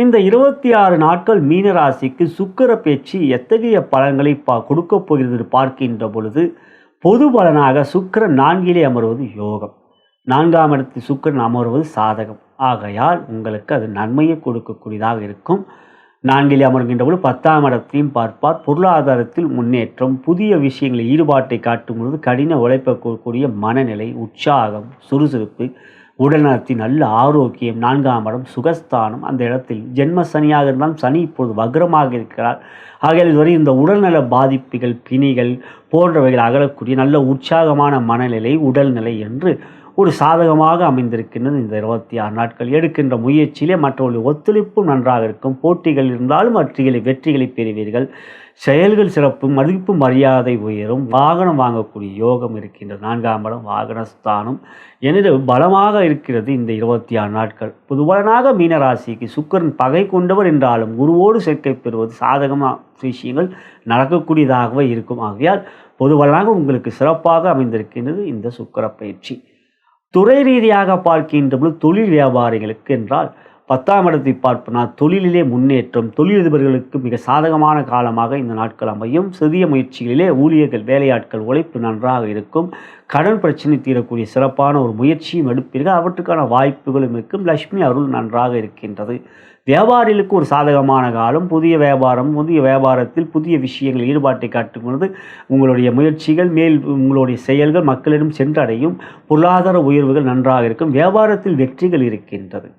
இந்த இருபத்தி ஆறு நாட்கள் மீனராசிக்கு சுக்கிர பேச்சு எத்தகைய பலன்களை பா கொடுக்கப் போகிறது பார்க்கின்ற பொழுது பொது பலனாக சுக்கிரன் நான்கிலே அமர்வது யோகம். நான்காம் இடத்தில் சுக்கிரன் அமர்வது சாதகம். ஆகையால் உங்களுக்கு அது நன்மையை கொடுக்கக்கூடியதாக இருக்கும். நான்கிலே அமர்கின்ற பொழுது பத்தாம் இடத்தையும் பார்ப்பார். பொருளாதாரத்தில் முன்னேற்றம் புதிய விஷயங்களில் ஈடுபாட்டை காட்டும் பொழுது கடின உழைப்பக்கூடிய மனநிலை உற்சாகம் சுறுசுறுப்பு உடல்நலத்தின் நல்ல ஆரோக்கியம் நான்காம் இடம் சுகஸ்தானம். அந்த இடத்தில் ஜென்ம சனியாக இருந்தால் சனி இப்போது வக்ரமாக இருக்கிறார். ஆகையால் இதுவரை இந்த உடல்நல பாதிப்புகள் பிணிகள் போன்றவைகள் அகலக்கூடிய நல்ல உற்சாகமான மனநிலை உடல்நிலை என்று ஒரு சாதகமாக அமைந்திருக்கின்றது. இந்த இருபத்தி ஆறு நாட்கள் எடுக்கின்ற முயற்சியிலே மற்றவர்களுடைய ஒத்துழைப்பும் நன்றாக இருக்கும். போட்டிகள் இருந்தாலும் வெற்றிகளை வெற்றிகளை பெறுவீர்கள். செயல்கள் சிறப்பு மதிப்பு மரியாதை உயரும். வாகனம் வாங்கக்கூடிய யோகம் இருக்கின்றது. நான்காம் இடம் வாகனஸ்தானம். எனவே பலமாக இருக்கிறது இந்த இருபத்தி ஆறு நாட்கள். புதுவலனாக மீனராசிக்கு சுக்கரன் பகை கொண்டவர் என்றாலும் குருவோடு சேர்க்கை பெறுவது சாதகமாக விஷயங்கள் நடக்கக்கூடியதாகவே இருக்கும். ஆகையால் பொதுவலனாக உங்களுக்கு சிறப்பாக அமைந்திருக்கின்றது இந்த சுக்கர பயிற்சி துறை ரீதியாக பார்க்கின்ற பொழுது தொழில் வியாபாரிகளுக்கு என்றால் பத்தாம் இடத்தை பார்ப்பனால் தொழிலிலே முன்னேற்றம் தொழிலதிபர்களுக்கு மிக சாதகமான காலமாக இந்த நாட்கள் அமையும். சிறிய முயற்சிகளிலே ஊழியர்கள் வேலையாட்கள் உழைப்பு நன்றாக இருக்கும். கடன் பிரச்சனை தீரக்கூடிய சிறப்பான ஒரு முயற்சியும் எடுப்பீர்கள். அவற்றுக்கான வாய்ப்புகளும் இருக்கும். லக்ஷ்மி அருள் நன்றாக இருக்கின்றது. வியாபாரிகளுக்கு ஒரு சாதகமான காலம். புதிய வியாபாரம் புதிய வியாபாரத்தில் புதிய விஷயங்கள் ஈடுபாட்டை காட்டும் பொழுது உங்களுடைய முயற்சிகள் மேல் உங்களுடைய செயல்கள் மக்களிடம் சென்றடையும். பொருளாதார உயர்வுகள் நன்றாக இருக்கும். வியாபாரத்தில் வெற்றிகள் இருக்கின்றது.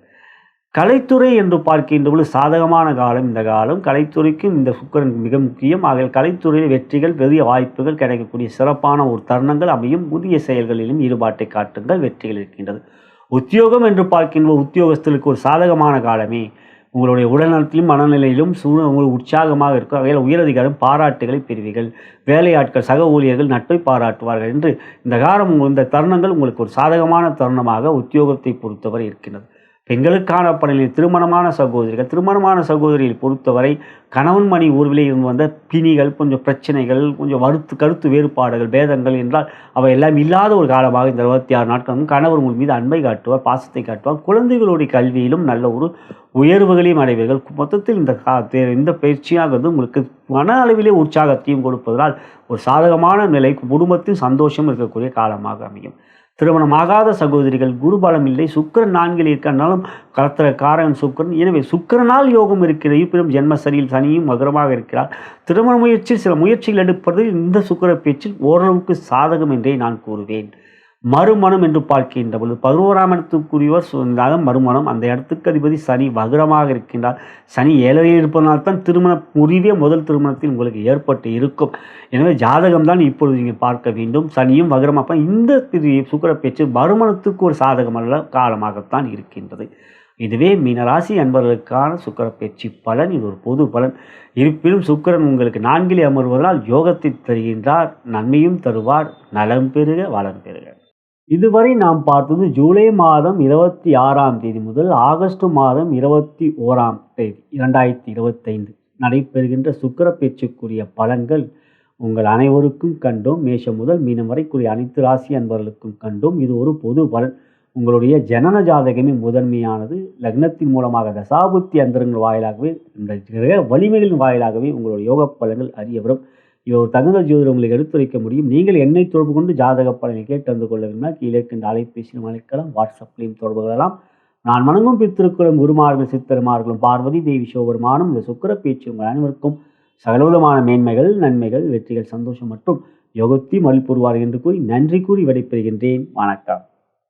கலைத்துறை என்று பார்க்கின்ற பொழுது சாதகமான காலம் இந்த காலம். கலைத்துறைக்கும் இந்த சுக்கரன் மிக முக்கியம். ஆகிய கலைத்துறையில் வெற்றிகள் பெரிய வாய்ப்புகள் கிடைக்கக்கூடிய சிறப்பான ஒரு தருணங்கள் அமையும். புதிய செயல்களிலும் ஈடுபாட்டை காட்டுங்கள் வெற்றிகள் இருக்கின்றது. உத்தியோகம் என்று பார்க்கின்ற உத்தியோகஸ்தலுக்கு ஒரு சாதகமான காலமே. உங்களுடைய உடல்நலத்திலும் மனநிலையிலும் சூழ் உங்களுக்கு உற்சாகமாக இருக்கும். வகையில் உயரதிகாரம் பாராட்டுகளை பெறுவீர்கள். வேலையாட்கள் சக ஊழியர்கள் நட்பை பாராட்டுவார்கள் என்று இந்த காலம் இந்த தருணங்கள் உங்களுக்கு ஒரு சாதகமான தருணமாக உத்தியோகத்தை பொறுத்தவரை இருக்கின்றது. பெண்களுக்கான பணியில் திருமணமான சகோதரிகள் திருமணமான சகோதரியை பொறுத்தவரை கணவன் மணி ஊர்விலே இருந்து வந்த பிணிகள் கொஞ்சம் பிரச்சனைகள் கொஞ்சம் வருத்து கருத்து வேறுபாடுகள் பேதங்கள் என்றால் அவை எல்லாம் இல்லாத ஒரு காலமாக இந்த இருபத்தி ஆறு நாட்களும் கணவர் உங்கள் மீது அன்பை காட்டுவார் பாசத்தை காட்டுவார். குழந்தைகளுடைய கல்வியிலும் நல்ல ஒரு உயர்வுகளையும் அடைவீர்கள். மொத்தத்தில் இந்த கா இந்த பயிற்சியாகிறது உங்களுக்கு மன அளவிலே உற்சாகத்தையும் கொடுப்பதனால் ஒரு சாதகமான நிலை குடும்பத்தில் சந்தோஷம் இருக்கக்கூடிய காலமாக அமையும். திருமணம் ஆகாத சகோதரிகள் குருபலம் இல்லை சுக்கரன் நான்கில் இருக்கிறனாலும் கலத்திர காரகன் சுக்கரன். எனவே சுக்கரனால் யோகம் இருக்கிற இருப்பினும் ஜென்மசரியில் சனியும் மகரமாக இருக்கிறார். திருமண முயற்சியில் சில முயற்சிகள் எடுப்பது இந்த சுக்கர பேச்சில் ஓரளவுக்கு சாதகம் என்றே நான் கூறுவேன். மறுமணம் என்று பார்க்கின்ற பொழுது பதினோராம் இடத்துக்குரியவர் சொன்னாலும் மறுமணம். அந்த இடத்துக்கு அதிபதி சனி வகுரமாக இருக்கின்றார். சனி ஏழரையில் இருப்பதனால்தான் திருமண முறிவே முதல் திருமணத்தில் உங்களுக்கு ஏற்பட்டு இருக்கும். எனவே ஜாதகம் தான் இப்பொழுது நீங்கள் பார்க்க வேண்டும். சனியும் வகுரமாக இந்த சுக்கர பேச்சு மறுமணத்துக்கு ஒரு சாதகமல்ல காலமாகத்தான் இருக்கின்றது. இதுவே மீனராசி அன்பர்களுக்கான சுக்கர பேச்சு பலன். இது ஒரு பொது பலன். இருப்பினும் சுக்கரன் உங்களுக்கு நான்கிலே அமர்வதால் யோகத்தை தருகின்றார் நன்மையும் தருவார் நலம் பெறுக வளம் பெறுக இதுவரை நாம் பார்த்தது ஜூலை மாதம் இருபத்தி ஆறாம் தேதி முதல் ஆகஸ்ட் மாதம் இருபத்தி ஓராம் தேதி இரண்டாயிரத்தி இருபத்தைந்து. நடைபெறுகின்ற சுக்கர பேச்சுக்குரிய பலன்கள் உங்கள் அனைவருக்கும் கண்டோம். மேஷம் முதல் மீனம் வரைக்குரிய அனைத்து ராசி அன்பர்களுக்கும் கண்டோம். இது ஒரு பொது பலன். உங்களுடைய ஜனன ஜாதகமே முதன்மையானது. லக்னத்தின் மூலமாக தசாபுத்தி அந்தரங்கள் வாயிலாகவே இந்த கிரக வலிமைகளின் வாயிலாகவே உங்களுடைய யோக பலன்கள் அறியப்படும். ஒரு தகுந்த ஜோதிடர் உங்களுக்கு எடுத்துரைக்க முடியும். நீங்கள் என்னை தொடர்பு கொண்டு ஜாதக பலனை கேட்டு வந்து கொள்ள வேண்டுமா கீழே இருக்கின்ற அலைபேசியிலும் அழைக்கலாம் வாட்ஸ்அப்லையும் தொடர்பு கொள்ளலாம். நான் வணங்கும் பித்திருக்குளம் குருமார்களும் சித்தருமார்களும் பார்வதி தேவி சிவபெருமானும் இந்த சுக்கர பேச்சு உங்கள் அனைவருக்கும் சகலவிதமான மேன்மைகள் நன்மைகள் வெற்றிகள் சந்தோஷம் மற்றும் யோகத்தையும் அளிப்புருவார் என்று கூறி நன்றி கூறி விடைபெறுகின்றேன். வணக்கம்.